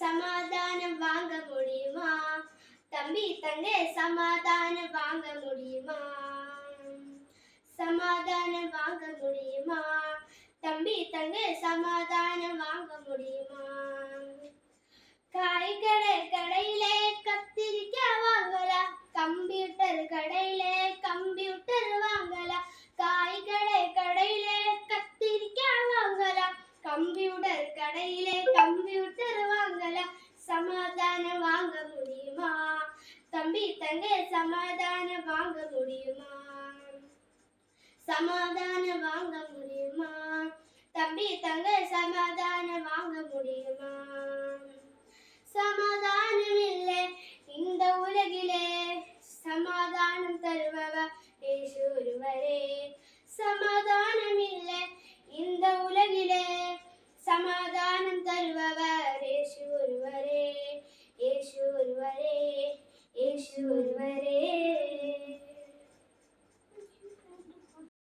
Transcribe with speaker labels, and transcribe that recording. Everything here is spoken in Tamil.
Speaker 1: சமாதானம் வாங்க முடியுமா? தம்பி தங்கை சமாதானம் வாங்க முடியுமா? சமாதானம் வாங்க முடியுமா? தம்பி தங்கை சமாதானம் வாங்க முடியுமா? காய்கடை கடையிலே கத்திரிக்காய் வாங்கலாம் கம்ப்யூட்டர் கடை கடையிலே கம்ப்யூட்டர் வாங்கலாம் சமாதானம் வாங்க முடியுமா? தம்பி தங்க சமாதானம் வாங்க முடியுமா? சமாதானம் வாங்க முடியுமா? தம்பி தங்க ചുവരെ